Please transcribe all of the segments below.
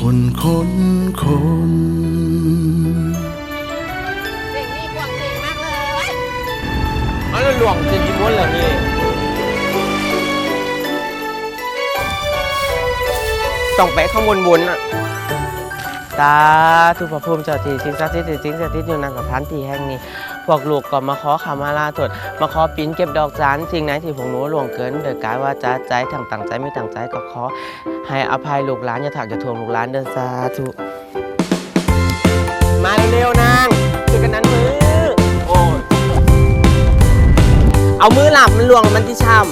คนคนคนเสียงนี่กวางเสียงมากเลยอันนั้นหลวงจริงจิม้วนเหรอนี่ต้องไปข้างบนบนอะตาทุกพระภูมิเจ้าที่สิ่งศักดิ์สิทธิ์สิ่งศักดิ์สิทธิ์อยู่นั่นกับพันที่แห่งนี้ พวกลูกก็มาขอขมาลาตรวจมาขอปิ้นเก็บดอกจานสิ่งไหนที่ผมหนูหลวงเกินเดือกายว่าจะใจทางต่างใจไม่ต่างใจก็ขอ ให้อภัยลูกหลานอย่าถักอย่าทวงลูกหลานเดินสาธุมาเร็วๆนางช่วยกันนั้นมือโอ้ยเอามือหลับมันหลวงมันที่ช่ำ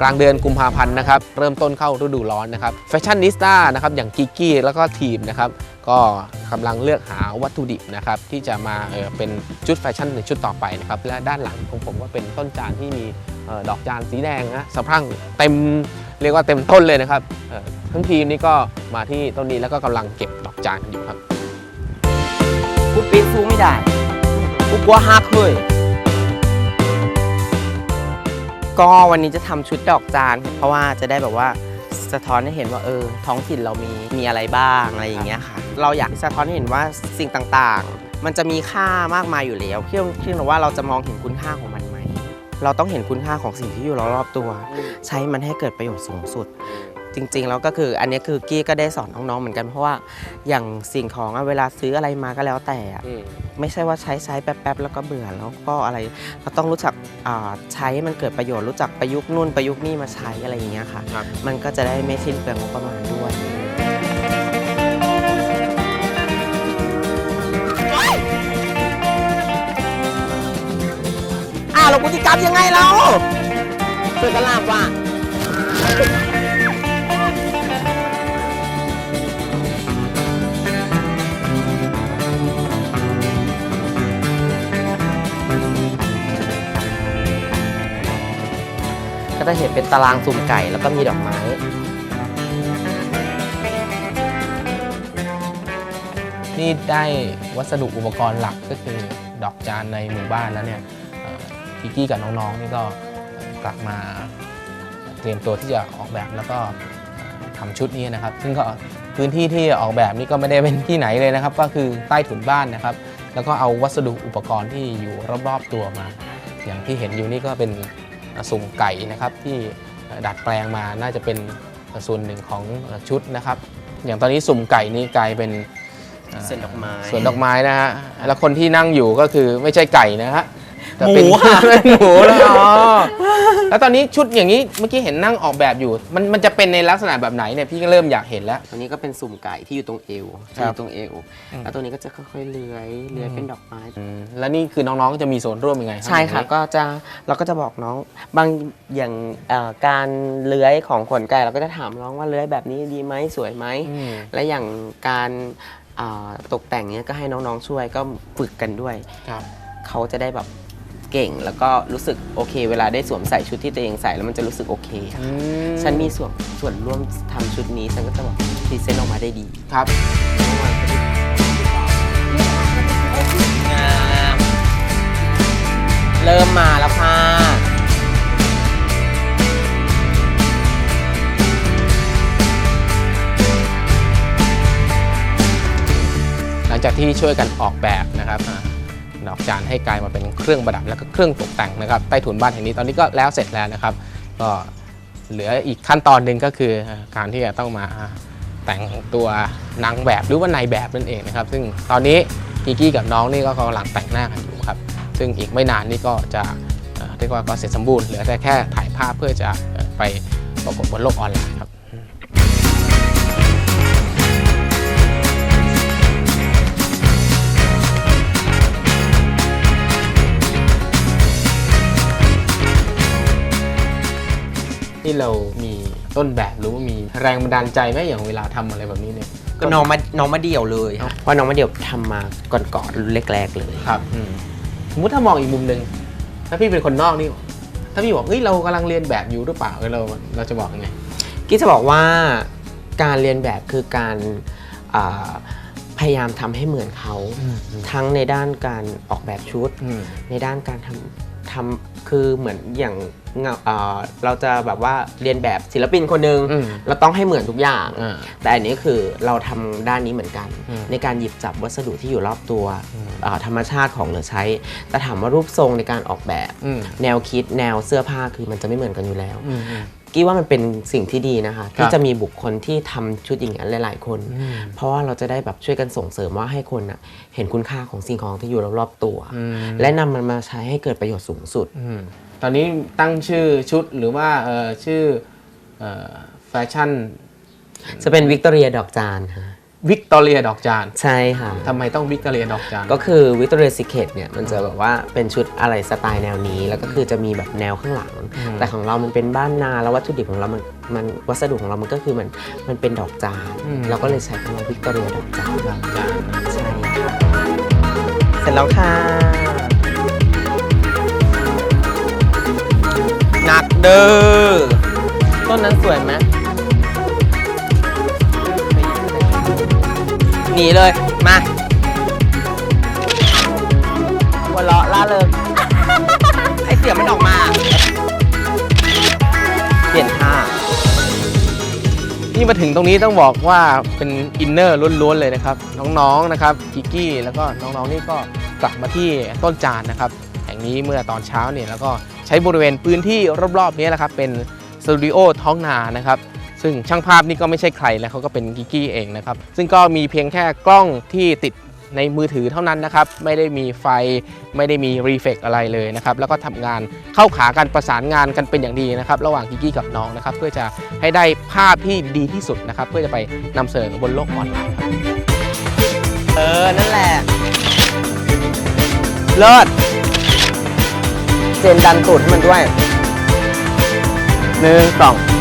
กลางเดือนกุมภาพันธ์นะครับ เริ่มต้นเข้าฤดูร้อนนะครับแฟชั่นนิสต้านะครับอย่างกิกกี้แล้วก็ทีมนะครับก็กำลังเลือกหาวัตถุดิบนะครับที่จะมาเออเป็นชุดแฟชั่นในชุดต่อไปนะครับและด้านหลังของผมก็เป็นต้นจานที่มีเออดอกจานสีแดงนะสะพรั่งเต็มเรียกว่าเต็มต้นเลยนะครับเออทั้งทีมนี้ก็มาที่ต้นนี้แล้วก็กำลังเก็บดอกจานกันอยู่ครับ กูปีนสูงไม่ได้ กูกลัวหักเลย ก็วันนี้จะทำชุดดอกจาน เพราะว่าจะได้แบบว่าสะท้อนให้เห็นว่าเออท้องถิ่นเรามีมีอะไรบ้างอะไรอย่างเงี้ยค่ะ เราอยากสะท้อนให้เห็นว่าสิ่งต่างๆ มันจะมีค่ามากมายอยู่แล้วเพียงเพียงแต่ว่าเราจะมองเห็นคุณค่าของมันไหม เราต้องเห็นคุณค่าของสิ่งที่อยู่รอบๆตัว ใช้มันให้เกิดประโยชน์สูงสุด จริงๆแล้วก็คืออันนี้คือกี้ก็ได้สอนน้องๆเหมือนกันเพราะว่าอย่างสิ่งของอะเวลาซื้ออะไรมาก็แล้วแต่อะไม่ใช่ว่าใช้ใช้แป๊บๆแล้วก็เบื่อแล้วก็อะไรเราต้องรู้จักอ่าใช้ให้มันเกิดประโยชน์รู้จักประยุกต์นู่นประยุกต์นี่มาใช้อะไรอย่างเงี้ยค่ะ ครับ มันก็จะได้ไม่สิ้นเปลืองงบประมาณด้วย อ้าวเรากูจะกลับยังไงเราช่วยกันลาบว่า จะเห็นเป็นตารางสุ่มไก่แล้วก็มีดอกไม้นี่ได้วัสดุอุปกรณ์หลักก็คือดอกจานในหมู่บ้านแล้วเนี่ยเอ่อกิกกี้กับน้องๆนี่ก็กลับมาเตรียมตัวที่จะออกแบบแล้วก็ทำชุดนี้นะครับ ซึ่งก็พื้นที่ที่ออกแบบนี่ก็ไม่ได้เป็นที่ไหนเลยนะครับ ก็คือใต้ถุนบ้านนะครับ แล้วก็เอาวัสดุอุปกรณ์ที่อยู่รอบๆตัวมา อย่างที่เห็นอยู่นี่ก็เป็น สุ่มไก่นะครับที่ดัดแปลงมาน่าจะเป็นส่วนหนึ่งของชุดนะครับ อย่างตอนนี้สุ่มไก่นี่กลายเป็นเส้นดอกไม้สวนดอกไม้นะฮะแล้วคนที่นั่งอยู่ก็คือไม่ใช่ไก่นะฮะแต่เป็น หมูค่ะเป็นหมูแล้วอ๋อแล้วตอนนี้ชุดอย่างนี้เมื่อกี้เห็นนั่งออกแบบอยู่ มันมันจะเป็นในลักษณะแบบไหนเนี่ยพี่ก็เริ่มอยากเห็นแล้ว ตัวนี้ก็เป็นสุ่มไก่ที่อยู่ตรงเอวครัที่อบยู่ตรงเอวอืมแล้วตัวนี้ก็จะค่อยๆเลื้อยเลื้อยอืมเป็นดอกไม้ อืมแล้วนี่คือน้องๆก็จะมีส่วนร่วมยังไงรับใช่ค่ะอย่างนี้ก็จะเราก็จะบอกน้องบางอย่างเอ่อการเลื้อยของขนไก่เราก็จะถามน้องว่าเลื้อยแบบนี้ดีไหมสวยไหม อืม และอย่างการอ่าตกแต่งเนี้ยก็ให้น้องๆช่วยก็ฝึกกันด้วย ครับ เขาจะได้แบบ เก่ง แล้วก็รู้สึกโอเค เวลาได้สวมใส่ชุดที่ตัวเองใส่แล้วมันจะรู้สึกโอเคค่ะอืมฉันมีส่วนส่วนร่วมทำชุดนี้ฉันก็จะแบบพรีเซนต์ออกมาได้ดีครับ งามเริ่มมาแล้วค่ะหลังจากที่ช่วยกันออกแบบนะครับอ่า ดอกจานให้กลายมาเป็นเครื่องประดับแล้วก็เครื่องตกแต่งนะครับใต้ถุนบ้านแห่งนี้ตอนนี้ก็แล้วเสร็จแล้วนะครับ ก็เหลืออีกขั้นตอนหนึ่งก็คือการที่จะต้องมาแต่งตัวนางแบบหรือว่านายแบบนั่นเองนะครับ ซึ่งตอนนี้กิกกี้กับน้องนี่ก็กำลังแต่งหน้ากันอยู่ครับ ซึ่งอีกไม่นานนี่ก็จะเรียกว่าก็เสร็จสมบูรณ์เหลือแต่แค่ถ่ายภาพเพื่อจะไปประกวดบนโลกออนไลน์ครับ ที่เรามีต้นแบบหรือว่ามีแรงบันดาลใจไหมอย่างเวลาทำอะไรแบบนี้เนี่ยก็น้องมาน้องมาเดี่ยวเลยเพราะน้องมาเดี่ยวทำมาก่อนๆแรกๆเลย ครับอืมสมมติถ้ามองอีกมุมหนึ่งถ้าพี่เป็นคนนอกนี่ ถ้าพี่บอกเฮ้ยเรากำลังเรียนแบบอยู่หรือเปล่าเออเราเราจะบอกยังไงกี้จะบอกว่าการเรียนแบบคือการอ่าพยายามทำให้เหมือนเขา ทั้งในด้านการออกแบบชุดอืมในด้านการทำ ทำคือเหมือนอย่างเงาเอ่อเราจะแบบว่าเรียนแบบศิลปินคนหนึ่งอืมเราต้องให้เหมือนทุกอย่างอ่าแต่อันนี้คือเราทำด้านนี้เหมือนกันอืมในการหยิบจับวัสดุที่อยู่รอบตัวอืมอ่าธรรมชาติของเหลือใช้แต่ถามว่ารูปทรงในการออกแบบอืมแนวคิดแนวเสื้อผ้าคือมันจะไม่เหมือนกันอยู่แล้วอืมอืม กี้ว่ามันเป็นสิ่งที่ดีนะคะครัที่บจะมีบุคคลที่ทำชุดอย่างนั้นหลาย ๆ คนอืมเพราะว่าเราจะได้แบบช่วยกันส่งเสริมว่าให้คนน่ะเห็นคุณค่าของสิ่งของที่อยู่รอบๆตัวอืมและนำมันมาใช้ให้เกิดประโยชน์สูงสุดอืมตอนนี้ตั้งชื่อชุดหรือว่าเอ่อชื่อเอ่อแฟชั่นจะเป็นวิกตอเรียดอกจานค่ะ วิกตอเรียดอกจานใช่ค่ะ ทำไมต้องวิกตอเรียดอกจาน ก็คือวิกตอเรียซิเคตเนี่ยมันจะแบบว่าเป็นชุดอะไรสไตล์แนวนี้ แล้วก็คือจะมีแบบแนวข้างหลังแต่ของเรามันเป็นบ้านนาแล้ววัตถุดิบของเรามันมันวัสดุของเรามันก็คือมันมันเป็นดอกจานเราก็เลยใช้คำว่าวิกตอเรียดอกจานดอกจานนะใช่ค่ะเสร็จแล้วค่ะหนักเด้อต้นนั้นสวยไหม หนีเลย มาหัวเราะล่าเริงไอเสียงมันออกมา เปลี่ยนท่า นี่มาถึงตรงนี้ต้องบอกว่าเป็นอินเนอร์ล้วนๆเลยนะครับ น้องๆนะครับกิกกี้แล้วก็น้องๆนี่ก็กลับมาที่ต้นจานนะครับ แห่งนี้เมื่อตอนเช้าเนี่ยแล้วก็ใช้บริเวณพื้นที่รอบๆนี้แหละครับเป็นสตูดิโอท้องนานะครับ ซึ่งช่างภาพนี่ก็ไม่ใช่ใครแล้วเขาก็เป็นกิกกี้เองนะครับ ซึ่งก็มีเพียงแค่กล้องที่ติดในมือถือเท่านั้นนะครับ ไม่ได้มีไฟไม่ได้มีรีเฟกอะไรเลยนะครับ แล้วก็ทำงานเข้าขากันประสานงานกันเป็นอย่างดีนะครับ ระหว่างกิกกี้กับน้องนะครับ เพื่อจะให้ได้ภาพที่ดีที่สุดนะครับ เพื่อจะไปนำเสนอบนโลกออนไลน์ครับเออ นั่นแหละ เลิศเจนดันตูดให้มันด้วยหนึ่งสอง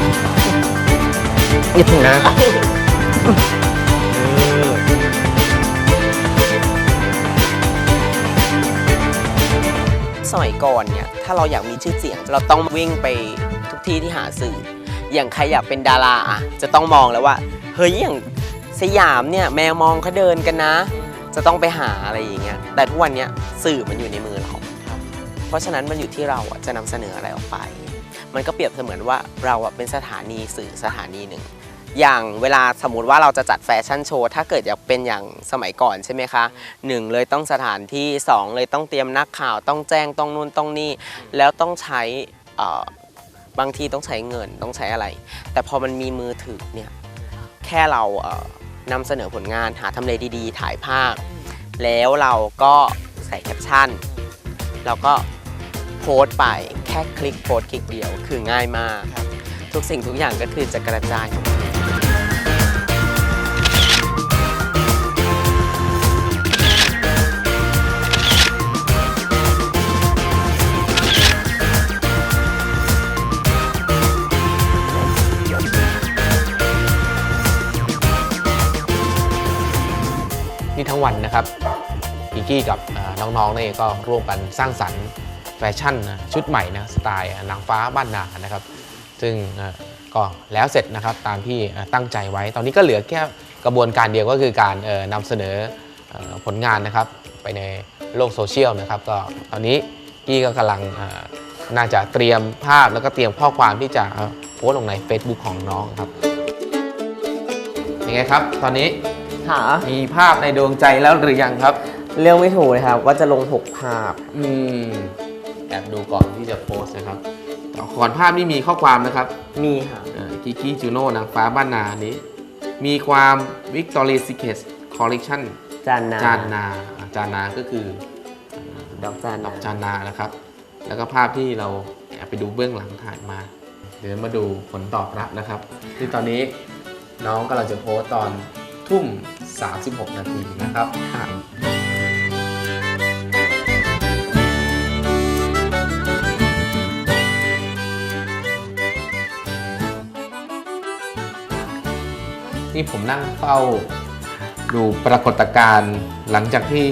อย่าถึงนะสมัยก่อนเนี่ยถ้าเราอยากมีชื่อเสียง เราต้องวิ่งไปทุกที่ที่หาสื่อ อย่างใครอยากเป็นดาราอะจะต้องมองแล้วว่าเฮ้ยอย่างสยามเนี่ยแมวมองเขาเดินกันนะ จะต้องไปหาอะไรอย่างเงี้ยแต่ทุกวันเนี้ยสื่อมันอยู่ในมือเราเพราะฉะนั้นมันอยู่ที่เราอะจะนำเสนออะไรออกไป มันก็เปรียบเสมือนว่าเราอะเป็นสถานีสื่อสถานีหนึ่ง อย่างเวลาสมมติว่าเราจะจัดแฟชั่นโชว์ถ้าเกิดอยากเป็นอย่างสมัยก่อนใช่ไหมคะหนึ่งเลยต้องสถานที่สองเลยต้องเตรียมนักข่าวต้องแจ้งต้องนู่นต้องนี่ แล้วต้องใช้เอ่อบางทีต้องใช้เงินต้องใช้อะไร แต่พอมันมีมือถือเนี่ยแค่เราเอ่อนำเสนอผลงานหาทำเลดีๆ ถ่ายภาพ แล้วเราก็ใส่แคปชั่น แล้วก็โพสต์ไปแค่คลิกโพสต์คลิกเดียวคือง่ายมาก ทุกสิ่งทุกอย่างก็คือจะกระจายออกมา วันนะครับกิกกี้กับน้องๆนี่ก็ร่วมกันสร้างสรรค์แฟชั่นนะชุดใหม่นะสไตล์นางฟ้าบ้านนานะครับ ซึ่งก็แล้วเสร็จนะครับตามที่ตั้งใจไว้ ตอนนี้ก็เหลือแค่กระบวนการเดียวก็คือการนำเสนอผลงานนะครับไปในโลกโซเชียลนะครับก็ตอนนี้กี้ก็กำลังน่าจะเตรียมภาพแล้วก็เตรียมข้อความที่จะโพสลงใน Facebook ของน้องครับยังไงครับ ตอนนี้ ค่ะ มีภาพในดวงใจแล้วหรือยังครับ เรื่องไม่ถูกเลยครับ ว่าจะลง 6 ภาพ อืมแอบดูก่อนที่จะโพสต์นะครับก่อนภาพนี่มีข้อความนะครับมีค่ะกิกิจูโน่นางฟ้าบ้านนานี้ มีความวิกตอเรียซิเคสคอลเลกชันจานนาจานนาอ่าจานนาก็คือดอกจานดอกจานนานะครับ แล้วก็ภาพที่เราแอบไปดูเบื้องหลังถ่ายมา เดี๋ยวมาดูผลตอบรับนะครับ ที่ตอนนี้น้องกำลังจะโพสต์ตอนทุ่ม 36 นาทีนะครับนี่ผมนั่งเฝ้าดูปรากฏการณ์หลังจากที่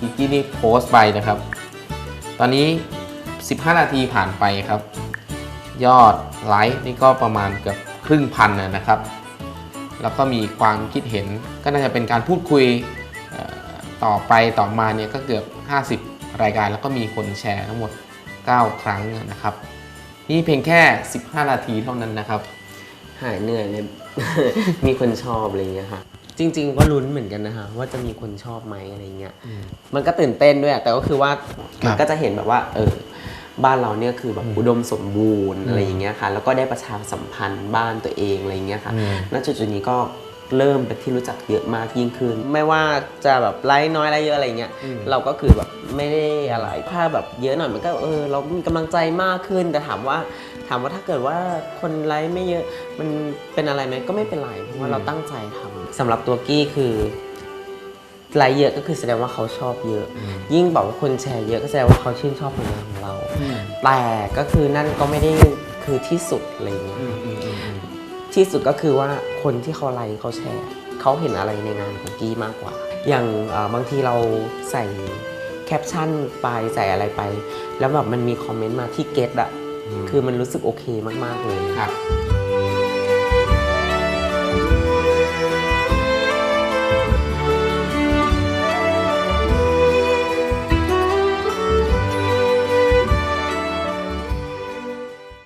กิกกี้นี่โพสต์ไปนะครับ ตอนนี้ 15 นาทีผ่านไปครับ ยอดไลค์นี่ก็ประมาณเกือบครึ่งพันนะครับ แล้วก็มีความคิดเห็น ก็น่าจะเป็นการพูดคุยเอ่อต่อไปต่อมาเนี่ยก็เกือบ 50 รายการ แล้วก็มีคนแชร์ทั้งหมด 9 ครั้งนะครับผนี่เพียงแค่ 15 นาทีเท่านั้นนะครับหายเหนื่อยเลย มีคนชอบอะไรเงี้ยค่ะ จริง ๆ ก็ลุ้นเหมือนกันนะคะว่าจะมีคนชอบไหมอะไรเงี้ย มันก็ตื่นเต้นด้วยอะแต่ก็คือว่าครับมันก็จะเห็นแบบว่า เออ บ้านเราเนี่ยคือแบบอุดมสมบูรณ์อะไรอย่างเงี้ยค่ะ แล้วก็ได้ประชาสัมพันธ์บ้านตัวเองอะไรเงี้ยค่ะอืมณจุดจุดๆนี้ก็เริ่มเป็นที่รู้จักเยอะมากยิ่งขึ้น ไม่ว่าจะแบบไลค์น้อยไลค์เยอะอะไรเงี้ยเราก็คือแบบไม่ได้อะไรถ้าแบบเยอะหน่อยมันก็เออเรามีกำลังใจมากขึ้นแต่ถามว่าถามว่าถ้าเกิดว่าคนไลค์ไม่เยอะมันเป็นอะไรไหมก็ไม่เป็นไรเพราะว่าเราตั้งใจทำสำหรับตัวกี้คือ ไลค์เยอะก็คือแสดงว่าเขาชอบเยอะ ยิ่งบอกว่าคนแชร์เยอะก็แสดงว่าเขาชื่นชอบผลงานของเรา แต่ก็คือนั่นก็ไม่ได้คือที่สุดอะไรเงี้ยที่สุดก็คือว่าคนที่เขาไลค์เขาแชร์เขาเห็นอะไรในงานของกี้มากกว่า อย่างเอ่อบางทีเราใส่แคปชั่นไปใส่อะไรไป แล้วแบบมันมีคอมเมนต์มาที่เก็ตอะคือมันรู้สึกโอเคมาก ๆ เลยครับ